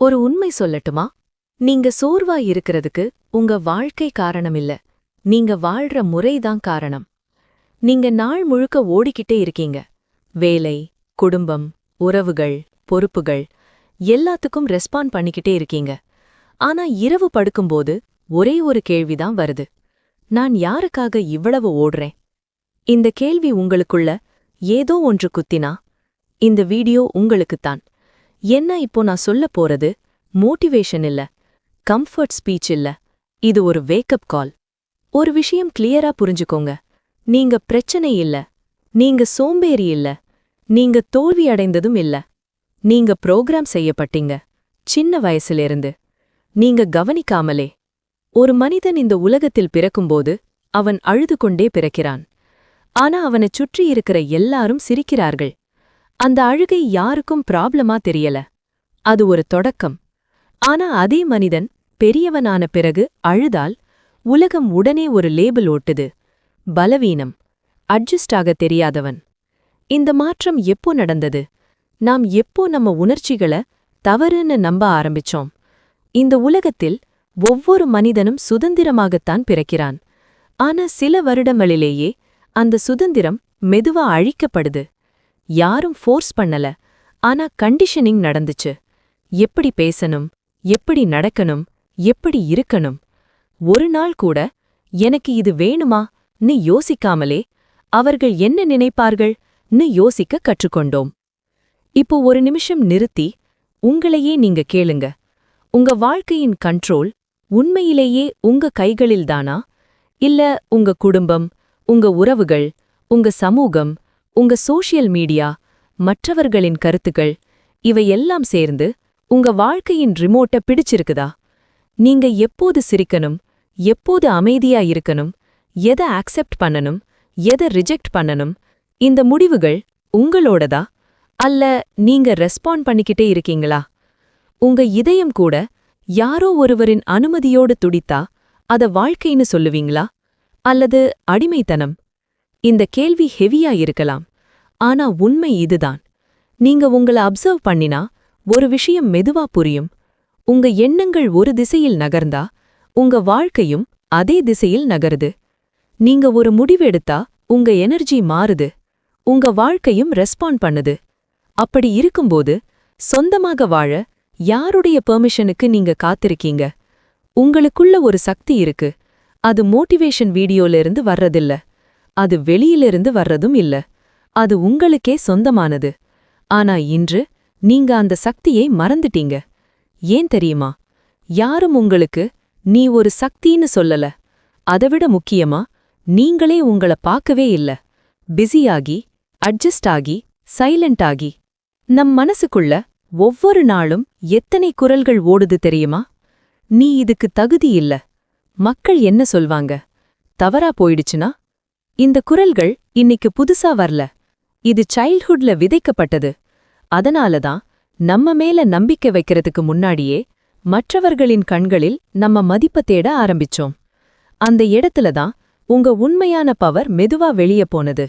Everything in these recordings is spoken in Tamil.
ஒரு உண்மை சொல்லட்டுமா? நீங்க சோர்வா இருக்கிறதுக்கு உங்க வாழ்க்கை காரணம் இல்ல நீங்க வாழ்ற முறைதான் காரணம். நீங்க நாள் முழுக்க ஓடிக்கிட்டே இருக்கீங்க. வேலை குடும்பம் உறவுகள் பொறுப்புகள் எல்லாத்துக்கும் ரெஸ்பாண்ட் பண்ணிக்கிட்டே இருக்கீங்க. ஆனா இரவு படுக்கும்போது ஒரே ஒரு கேள்விதான் வருது. நான் யாருக்காக இவ்வளவு ஓடுறேன்? இந்த கேள்வி உங்களுக்குள்ள ஏதோ ஒன்று குத்தினா இந்த வீடியோ உங்களுக்குத்தான். என்ன இப்போ நான் சொல்ல போறது? மோட்டிவேஷன் இல்ல. கம்ஃபர்ட் ஸ்பீச் இல்ல. இது ஒரு வேக்கப் கால். ஒரு விஷயம் கிளியரா புரிஞ்சுக்கோங்க. நீங்க பிரச்சனை இல்ல. நீங்க சோம்பேறி இல்ல. நீங்க தோல்வி அடைந்ததும் இல்ல. நீங்க புரோகிராம் செய்யப்பட்டீங்க. சின்ன வயசிலிருந்து. நீங்க கவனிக்காமலே. ஒரு மனிதன் இந்த உலகத்தில் பிறக்கும்போது அவன் அழுது கொண்டே பிறக்கிறான். ஆனா அவனைச் சுற்றி இருக்கிற எல்லாரும் சிரிக்கிறார்கள். அந்த அழுகை யாருக்கும் ப்ராப்ளமா தெரியல. அது ஒரு தொடக்கம். ஆனா அதே மனிதன் பெரியவனான பிறகு அழுதால் உலகம் உடனே ஒரு லேபிள் ஓட்டுது. பலவீனம். அட்ஜஸ்ட் ஆக தெரியாதவன். இந்த மாற்றம் எப்போ நடந்தது? நாம் எப்போ நம்ம உணர்ச்சிகள தவறுன்னு நம்ப ஆரம்பிச்சோம்? இந்த உலகத்தில் ஒவ்வொரு மனிதனும் சுதந்திரமாகத்தான் பிறக்கிறான். ஆனா சில வருடங்களிலேயே அந்த சுதந்திரம் மெதுவா அழிக்கப்படுது. யாரும் ஃபோர்ஸ் பண்ணல. ஆனா கண்டிஷனிங் நடந்துச்சு. எப்படி பேசணும் எப்படி நடக்கணும் எப்படி இருக்கணும். ஒரு நாள் கூட எனக்கு இது வேணுமா? நீ யோசிக்காமலே அவர்கள் என்ன நினைப்பார்கள்? நீ யோசிக்க கற்றுக்கொண்டோம். இப்போ ஒரு நிமிஷம் நிறுத்தி உங்களையே நீங்க கேளுங்க. உங்க வாழ்க்கையின் கண்ட்ரோல் உண்மையிலேயே உங்க கைகளில்தானா இல்ல உங்க குடும்பம் உங்க உறவுகள் உங்க சமூகம் உங்க சோஷியல் மீடியா மற்றவர்களின் கருத்துக்கள் இவையெல்லாம் சேர்ந்து உங்க வாழ்க்கையின் ரிமோட்ட பிடிச்சிருக்குதா? நீங்க எப்போது சிரிக்கணும் எப்போது அமைதியா இருக்கணும் எதை அக்செப்ட் பண்ணணும் எதை ரிஜெக்ட் பண்ணணும் இந்த முடிவுகள் உங்களோடதா? அல்ல நீங்க ரெஸ்பாண்ட் பண்ணிக்கிட்டே இருக்கீங்களா? உங்க இதயம் கூட யாரோ ஒருவரின் அனுமதியோடு துடித்தா அத வாழ்க்கைன்னு சொல்லுவீங்களா? அல்லது அடிமைத்தனம் இந்த கேள்வி ஹெவியா இருக்கலாம். ஆனா உண்மை இதுதான். நீங்க உங்கள அப்சர்வ் பண்ணினா ஒரு விஷயம் மெதுவா புரியும். உங்க எண்ணங்கள் ஒரு திசையில் நகர்ந்தா உங்க வாழ்க்கையும் அதே திசையில் நகருது. நீங்க ஒரு முடிவெடுத்தா உங்க எனர்ஜி மாறுது. உங்க வாழ்க்கையும் ரெஸ்பாண்ட் பண்ணுது. அப்படி இருக்கும்போது சொந்தமாக வாழ யாருடைய பெர்மிஷனுக்கு நீங்க காத்திருக்கீங்க? உங்களுக்குள்ள ஒரு சக்தி இருக்கு. அது மோட்டிவேஷன் வீடியோல இருந்து வர்றதில்ல. அது வெளியிலிருந்து வர்றதும் இல்ல. அது உங்களுக்கே சொந்தமானது. ஆனா இன்று நீங்க அந்த சக்தியை மறந்துட்டீங்க. ஏன் தெரியுமா? யாரும் உங்களுக்கு நீ ஒரு சக்தின்னு சொல்லல. அதைவிட முக்கியமா நீங்களே உங்கள பார்க்கவே இல்ல. பிஸியாகி அட்ஜஸ்ட் ஆகி சைலண்ட் ஆகி. நம் மனசுக்குள்ள ஒவ்வொரு நாளும் எத்தனை குரல்கள் ஓடுது தெரியுமா? நீ இதுக்கு தகுதி இல்ல. மக்கள் என்ன சொல்வாங்க? தவறா போயிடுச்சுனா இந்த குரல்கள் இன்னைக்கு புதுசா வரல. இது சைல்ட்ஹுட்ல விதைக்கப்பட்டது. அதனால தான் நம்ம மேல நம்பிக்கை வைக்கிறதுக்கு முன்னாடியே மற்றவர்களின் கண்களில் நம்ம மதிப்ப தேட ஆரம்பிச்சோம். அந்த இடத்துல தான் உங்க உண்மையான பவர் மெதுவா வெளிய போனது.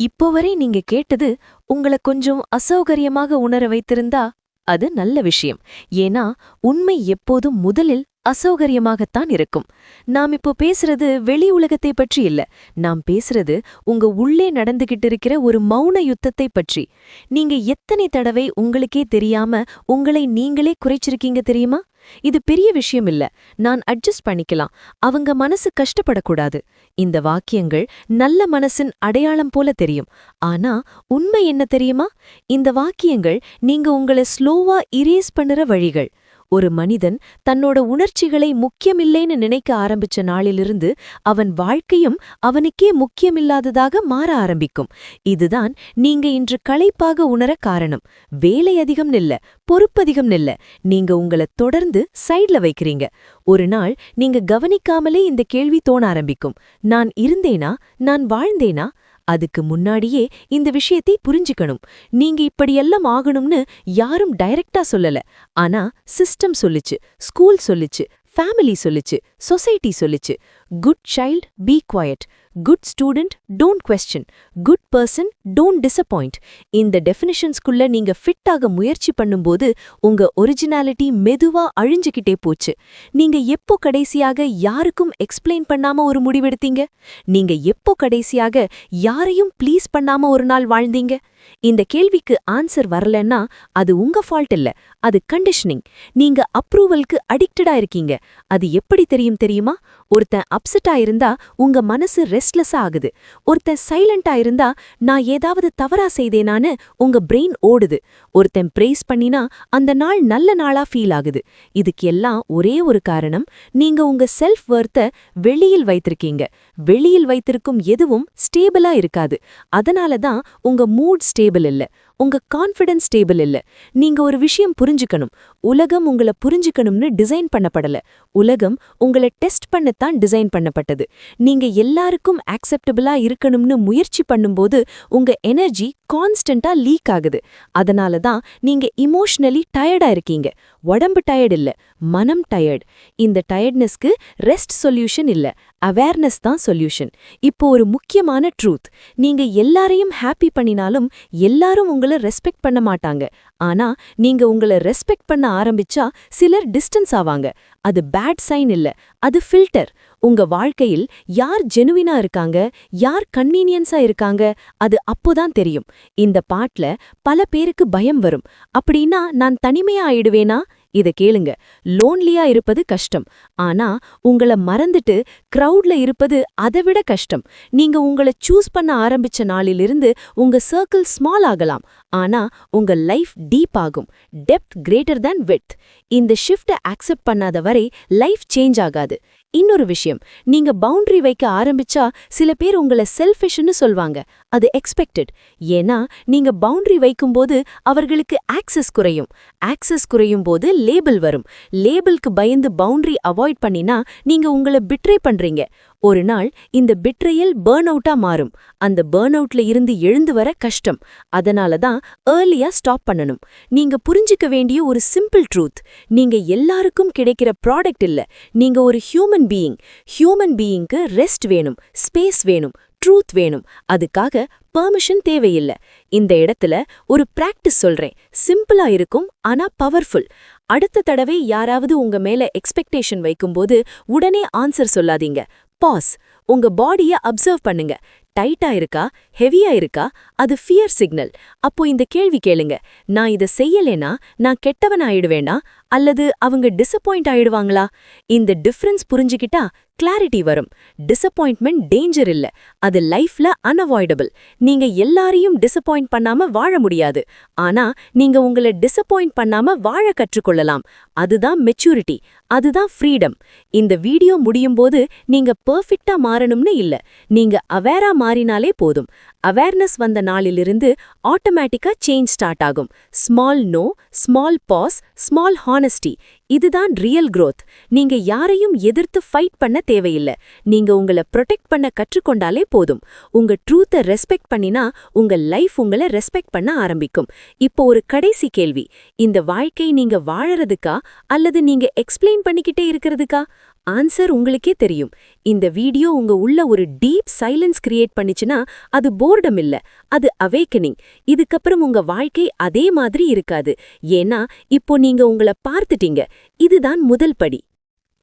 இப்போ வரை நீங்க கேட்டது உங்கள கொஞ்சம் அசௌகரியமாக உணர வைத்திருந்தா அது நல்ல விஷயம். ஏன்னா உண்மை எப்போதும் முதலில் அசௌகரியமாகத்தான் இருக்கும். நாம் இப்போ பேசுறது வெளி உலகத்தை பற்றி இல்ல. நாம் பேசுறது உங்க உள்ளே நடந்துகிட்டு இருக்கிற ஒரு மௌன யுத்தத்தை பற்றி. நீங்க எத்தனை தடவை உங்களுக்கே தெரியாம உங்களை நீங்களே குறைச்சிருக்கீங்க தெரியுமா? இது பெரிய விஷயம் இல்ல. நான் அட்ஜஸ்ட் பண்ணிக்கலாம். அவங்க மனசு கஷ்டப்படக்கூடாது. இந்த வாக்கியங்கள் நல்ல மனசின் அடையாளம் போல தெரியும். ஆனா உண்மை என்ன தெரியுமா? இந்த வாக்கியங்கள் நீங்க உங்களை ஸ்லோவா இரேஸ் பண்ணுற வழிகள். ஒரு மனிதன் தன்னோட உணர்ச்சிகளை முக்கியமில்லைன்னு நினைக்க ஆரம்பிச்ச நாளிலிருந்து அவன் வாழ்க்கையும் அவனுக்கே முக்கியமில்லாததாக மாற ஆரம்பிக்கும். இதுதான் நீங்க இன்று களைப்பாக உணர காரணம். வேலை அதிகம் நில்ல பொறுப்பதிகம் நில்ல நீங்க உங்கள தொடர்ந்து சைட்ல வைக்கிறீங்க. ஒரு நாள் நீங்க கவனிக்காமலே இந்த கேள்வி தோண ஆரம்பிக்கும். நான் இருந்தேனா? நான் வாழ்ந்தேனா? அதுக்கு முன்னாடியே இந்த விஷயத்தை புரிஞ்சுக்கணும். நீங்க இப்படியெல்லாம் ஆகணும்னு யாரும் டைரக்டா சொல்லல. ஆனா சிஸ்டம் சொல்லுச்சு ஸ்கூல் சொல்லுச்சு ஃபேமிலி சொல்லுச்சு சொசைட்டி சொல்லுச்சு. Good child be quiet. Good student don't question good person don't disappoint இந்த டெஃபினிஷன்ஸ்குள்ள நீங்க ஃபிட் ஆக முயற்சி பண்ணும்போது உங்க ஒரிஜினாலிட்டி மெதுவா அழிஞ்சுக்கிட்டே போச்சு. நீங்க எப்போ கடைசியாக யாருக்கும் எக்ஸ்பிளைன் பண்ணாம ஒரு முடிவெடுத்தீங்க? நீங்க எப்போ கடைசியாக யாரையும் ப்ளீஸ் பண்ணாம ஒரு நாள் வாழ்ந்தீங்க? இந்த கேள்விக்கு ஆன்சர் வரலன்னா அது உங்க ஃபால்ட் இல்ல. அது கண்டிஷனிங் நீங்க அப்ரூவலுக்கு அடிக்டடா இருக்கீங்க. அது எப்படி தெரியும் தெரியுமா? ஒருத்தன் அப்செட்டா இருந்தா உங்க மனசு ரெஸ்ட்லெஸ்ஸா ஆகுது. ஒருத்தன் சைலண்டா இருந்தா நான் ஏதாவது தவறா செய்தேனான்னு உங்க பிரெயின் ஓடுது. ஒருத்தன் பிரேஸ் பண்ணினா அந்த நாள் நல்ல நாளா ஃபீல் ஆகுது. இதுக்கு எல்லாம் ஒரே ஒரு காரணம் நீங்க உங்க செல்ஃப் வர்த்த வெளியில் வைத்திருக்கீங்க. வெளியில் வைத்திருக்கும் எதுவும் ஸ்டேபிளா இருக்காது. அதனால தான் உங்க மூட் ஸ்டேபிள் இல்லை. உங்க கான்ஃபிடன்ஸ் ஸ்டேபிள் இல்ல. நீங்க ஒரு விஷயம் புரிஞ்சுக்கணும். உலகம் உங்களை புரிஞ்சுக்கணும்னு டிசைன் பண்ணப்படல. உலகம் உங்களை டெஸ்ட் பண்ணத்தான் டிசைன் பண்ணப்பட்டது. நீங்க எல்லாருக்கும் ஆக்செப்டபிளா இருக்கணும்னு முயற்சி பண்ணும்போது உங்க எனர்ஜி கான்ஸ்டன்டா லீக் ஆகுது. அதனால தான் நீங்க இமோஷனலி டயர்டா இருக்கீங்க. உடம்பு டயர்ட் இல்ல மனம் டயர்ட் இந்த டயர்ட்னஸ்க்கு ரெஸ்ட் சொல்யூஷன் இல்ல அவேர்னஸ் தான் சொல்யூஷன் இப்போ ஒரு முக்கியமான ட்ரூத் நீங்க எல்லாரையும் ஹாப்பி பண்ணினாலும் எல்லாரும் உங்களை ரெஸ்பெக்ட் பண்ண மாட்டாங்க. ஆனா நீங்க உங்களை ரெஸ்பெக்ட் பண்ண ஆரம்பிச்சா சிலர் டிஸ்டன்ஸ் ஆவாங்க. அது பேட் சைன் இல்ல. அது ஃபில்டர் உங்க வாழ்க்கையில் யார் ஜெனுவினா இருக்காங்க? யார் கன்வீனியன்ஸா இருக்காங்க? அது அப்போதான் தெரியும். இந்த பாட்ல பல பேருக்கு பயம் வரும். அப்படின்னா நான் தனிமையா ஆயிடுவேனா? இத கேளுங்க. லோன்லியா இருப்பது கஷ்டம். ஆனா உங்கள மறந்துட்டு க்ரௌட்ல இருப்பது அதை விட கஷ்டம். நீங்க உங்கள சூஸ் பண்ண ஆரம்பிச்ச நாளிலிருந்து உங்க சர்க்கிள் ஸ்மால் ஆகலாம். ஆனா உங்க லைஃப் டீப் ஆகும். டெப்த் கிரேட்டர் தேன் வித் இந்த ஷிஃப்ட அக்செப்ட் பண்ணாத வரை லைஃப் சேஞ்ச் ஆகாது. இன்னொரு விஷயம். நீங்க பவுண்டரி வைக்க ஆரம்பிச்சா சில பேர் உங்களை செல்ஃபிஷ்னு சொல்வாங்க. அது எக்ஸ்பெக்டட் ஏன்னா நீங்க பவுண்டரி வைக்கும்போது அவர்களுக்கு ஆக்சஸ் குறையும். ஆக்சஸ் குறையும் போது லேபிள் வரும். லேபிளுக்கு பயந்து பவுண்டரி அவாய்ட் பண்ணினா நீங்க உங்களை பிட்ரே பண்றீங்க. ஒரு நாள் இந்த பிட்ரையல் பேர்ன் அவுட்டா மாறும். அந்த பேர்ன் அவுட்ல இருந்து எழுந்து வர கஷ்டம். அதனால தான் ஏர்லியா ஸ்டாப் பண்ணணும். நீங்க புரிஞ்சுக்க வேண்டிய ஒரு சிம்பிள் ட்ரூத் நீங்க எல்லாருக்கும் கிடைக்கிற ப்ராடக்ட் இல்ல. நீங்க ஒரு ஹியூமன் பீயிங் ஹியூமன் பீயிங்க்கு ரெஸ்ட் வேணும் ஸ்பேஸ் வேணும் ட்ரூத் வேணும். அதுக்காக பெர்மிஷன் தேவையில்ல. இந்த இடத்துல ஒரு பிராக்டிஸ் சொல்றேன். சிம்பிளா இருக்கும் ஆனா பவர்ஃபுல் அடுத்த தடவை யாராவது உங்க மேல எக்ஸ்பெக்டேஷன் வைக்கும்போது உடனே ஆன்சர் சொல்லாதீங்க. பாஸ் உங்க பாடிய அப்சர்வ் பண்ணுங்க. டைட்டா இருக்கா? ஹெவியா இருக்கா? அது ஃபியர் சிக்னல் அப்போ இந்த கேள்வி கேளுங்க. நான் இதை செய்யலேனா நான் கெட்டவன் ஆயிடுவேனா அல்லது அவங்க டிசப்பாயிண்ட் ஆயிடுவாங்களா? இந்த டிஃப்ரென்ஸ் புரிஞ்சுக்கிட்டா கிளாரிட்டி வரும். டிசப்பாயின்ட்மெண்ட் டேஞ்சர் இல்ல. அது லைஃப்ல அன்அவாய்டபிள் நீங்க எல்லாரையும் டிசப்பாயிண்ட் பண்ணாம வாழ முடியாது. ஆனா நீங்க உங்களை டிசப்பாயிண்ட் பண்ணாம வாழ கற்றுக்கொள்ளலாம். அதுதான் மெச்சூரிட்டி அதுதான் ஃப்ரீடம் இந்த வீடியோ முடியும் போது நீங்க பெர்ஃபெக்ட்டா மாறணும்னு இல்ல. நீங்க அவேரா மாறினாலே போதும். அவேர்னஸ் வந்த நாளிலிருந்து ஆட்டோமேட்டிக்கா சேஞ்ச் ஸ்டார்ட் ஆகும். Small no small pause small honesty இதுதான் ரியல் க்ரோத் நீங்க யாரையும் எதிர்த்து ஃபைட் பண்ண தேவையில்ல. நீங்க உங்களை ப்ரொடெக்ட் பண்ண கற்றுக்கொண்டாலே போதும். உங்க ட்ரூத்தை ரெஸ்பெக்ட் பண்ணினா உங்க லைஃப் உங்களை ரெஸ்பெக்ட் பண்ண ஆரம்பிக்கும். இப்போ ஒரு கடைசி கேள்வி. இந்த வாழ்க்கை நீங்க வாழறதுக்கா? அல்லது நீங்க எக்ஸ்பிளைன் பண்ணிக்கிட்டே இருக்கிறதுக்கா? ஆன்சர் உங்களுக்கே தெரியும். இந்த வீடியோ உங்க உள்ள ஒரு டீப் சைலன்ஸ் கிரியேட் பண்ணிச்சுன்னா அது போர்டம் இல்ல அது அவேக்கனிங் இதுக்கப்புறம் உங்க வாழ்க்கை அதே மாதிரி இருக்காது. ஏன்னா இப்போ நீங்க உங்கள பார்த்துட்டீங்க. இதுதான் முதல் படி.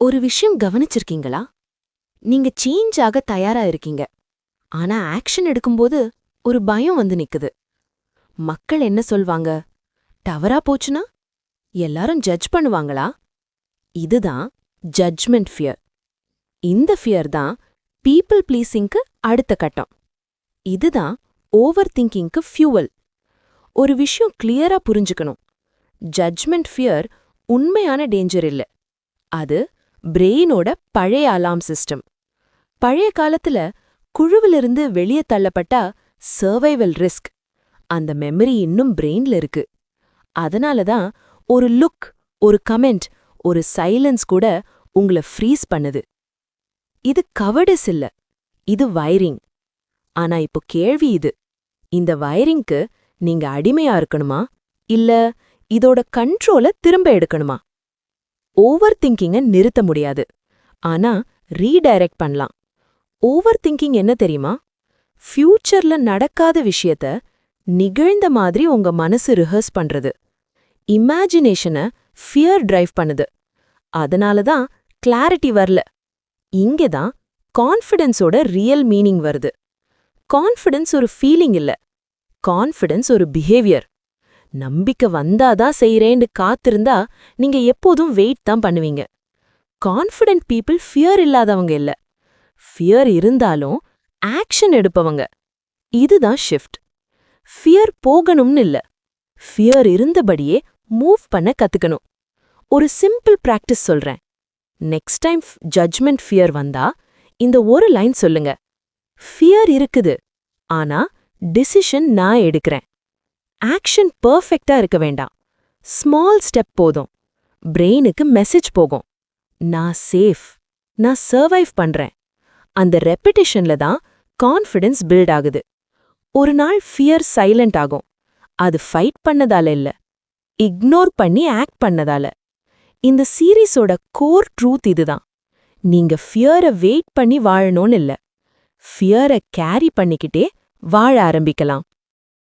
ஒரு விஷயம் கவனிச்சிருக்கீங்களா? நீங்க சேஞ்ச் ஆக தயாரா இருக்கீங்க. ஆனா ஆக்ஷன் எடுக்கும்போது ஒரு பயம் வந்து நிக்குது. மக்கள் என்ன சொல்வாங்க? டவரா போச்சுனா எல்லாரும் ஜட்ஜ் பண்ணுவாங்களா? இதுதான் ஜட்ஜ்மெண்ட் ஃபியர் இந்த ஃபியர் தான் பீப்புள் ப்ளீஸிங்க்கு அடுத்த கட்டம். இதுதான் ஓவர் திங்கிங்க்கு ஃபியூவல் ஒரு விஷயம் கிளியரா புரிஞ்சுக்கணும். ஜட்ஜ்மெண்ட் ஃபியர் உண்மையான டேஞ்சர் இல்ல. அது பிரெயினோட பழைய அலாம் சிஸ்டம் பழைய காலத்துல குழுவிலிருந்து வெளியே தள்ளப்பட்டா சர்வைவல் ரிஸ்க் அந்த மெமரி இன்னும் பிரெயின்ல இருக்கு. அதனால தான் ஒரு லுக் ஒரு கமெண்ட் ஒரு சைலன்ஸ் கூட உங்கள ஃப்ரீஸ் பண்ணுது. இது கவர்டஸ் இல்ல இது வயரிங் ஆனா இப்போ கேள்வி இது. இந்த வயரிங்க்கு நீங்க அடிமையா இருக்கணுமா? இல்ல இதோட கண்ட்ரோல திரும்ப எடுக்கணுமா? ஓவர் திங்கிங்க நிறுத்த முடியாது. ஆனா ரீடைரக்ட் பண்ணலாம். ஓவர் திங்கிங் என்ன தெரியுமா? ஃபியூச்சர்ல நடக்காத விஷயத்த நிகழ்ந்த மாதிரி உங்க மனசு ரிஹர்ஸ் பண்றது. இமேஜினேஷனை ஃபியர் டிரைவ் பண்ணுது. அதனால தான் கிளாரிட்டி வரல. இங்கே தான் கான்ஃபிடென்ஸோட ரியல் மீனிங் வருது. கான்ஃபிடென்ஸ் ஒரு ஃபீலிங் இல்ல. கான்ஃபிடென்ஸ் ஒரு பிஹேவியர் நம்பிக்கை வந்தாதான் செய்யறேன்னு காத்திருந்தா நீங்க எப்போதும் வெயிட் தான் பண்ணுவீங்க. கான்ஃபிடென்ட் பீப்புள் ஃபியர் இல்லாதவங்க இல்ல. ஃபியர் இருந்தாலும் ஆக்ஷன் எடுப்பவங்க. இதுதான் ஷிஃப்ட் ஃபியர் போகணும்னு இல்ல. ஃபியர் இருந்தபடியே மூவ் பண்ண கத்துக்கணும். ஒரு சிம்பிள் பிராக்டிஸ் சொல்றேன். நெக்ஸ்ட் டைம் ஜட்ஜ்மெண்ட் ஃபியர் வந்தா இந்த ஒரு லைன் சொல்லுங்க. ஃபியர் இருக்குது ஆனா டிசிஷன் நான் எடுக்கிறேன். ஆக்ஷன் பர்ஃபெக்டா இருக்க வேண்டாம். ஸ்மால் ஸ்டெப் போதும். பிரெயினுக்கு மெசேஜ் போகும். நான் சேஃப் நான் சர்வைவ் பண்றேன். அந்த ரெப்பிட்டிஷன்ல தான் கான்ஃபிடன்ஸ் பில்ட் ஆகுது. ஒரு நாள் ஃபியர் சைலண்ட் ஆகும். அது ஃபைட் பண்ணதால இல்ல. இக்னோர் பண்ணி ஆக்ட் பண்ணதால. இந்த சீரீஸோட கோர் ட்ரூத் இதுதான். நீங்க ஃபியரை வெயிட் பண்ணி வாழணும்னு இல்ல. ஃபியரை கேரி பண்ணிக்கிட்டே வாழ ஆரம்பிக்கலாம்.